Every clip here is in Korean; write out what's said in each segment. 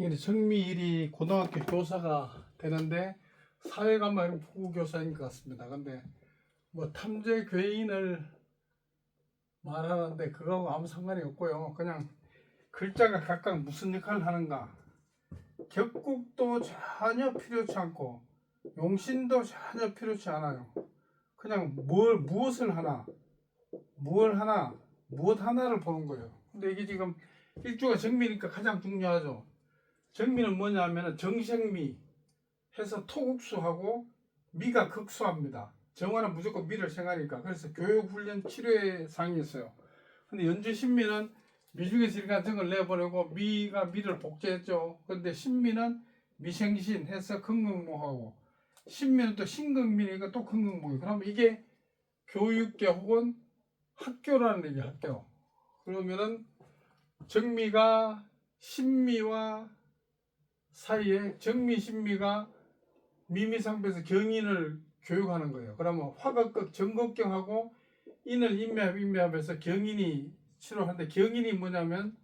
이게 정미일이 고등학교 교사가 되는데 사회관만 부교사인 것 같습니다. 근데 뭐 탐재 괴인을 말하는데 그거하고 아무 상관이 없고요. 그냥 글자가 각각 무슨 역할을 하는가. 격국도 전혀 필요치 않고 용신도 전혀 필요치 않아요. 그냥 뭘 무엇을 하나, 무엇 하나, 무엇 하나를 보는 거예요. 근데 이게 지금 일주가 정미니까 가장 중요하죠. 정미는 뭐냐면은 정생미 해서 토국수하고 미가 극수합니다. 정화는 무조건 미를 생하니까 그래서 교육훈련 치료의 상이 있어요. 근데 연주 신미는 미중에서 일간 정을 내보내고 미가 미를 복제했죠. 근데 신미는 미생신 해서 긍긍무하고 신미는 또 신긍미니까 또 긍긍무고 그럼 이게 교육계 혹은 학교라는 얘기 학교. 그러면은 정미가 신미와 사이에 정미 신미가 미미상배에서 경인을 교육하는 거예요. 그러면 화극극 정극경하고 인을 인매합 인매합에서 경인이 치료하는데 경인이 뭐냐면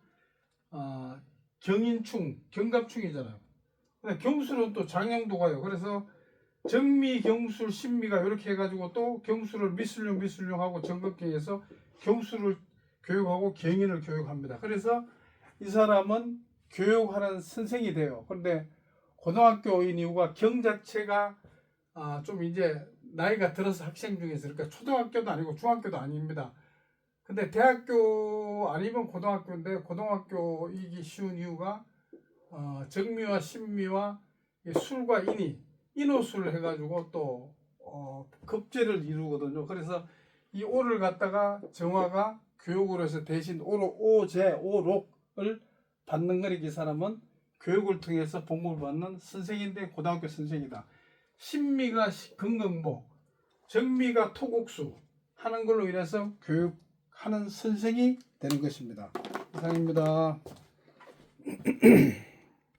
어, 경인충 경갑충이잖아요. 근데 경술은 또 장형도 가요. 그래서 정미 경술 신미가 이렇게 해가지고 또 경술을 미술용 미술용하고 정극경에서 경술을 교육하고 경인을 교육합니다. 그래서 이 사람은 교육하는 선생이 돼요. 그런데 고등학교인 이유가 경 자체가 아, 좀 이제 나이가 들어서 학생 중에서 그러니까 초등학교도 아니고 중학교도 아닙니다. 근데 대학교 아니면 고등학교인데 고등학교이기 쉬운 이유가 어, 정미와 신미와 이 술과 인이 인호술 해가지고 또 어, 급제를 이루거든요. 그래서 이 오를 갖다가 정화가 교육으로 해서 대신 오로 오제 오록을 받는 거니까 이 사람은 교육을 통해서 복무를 받는 선생인데 고등학교 선생이다. 신미가 시- 금강목, 정미가 토국수 하는 걸로 인해서 교육하는 선생이 되는 것입니다. 이상입니다.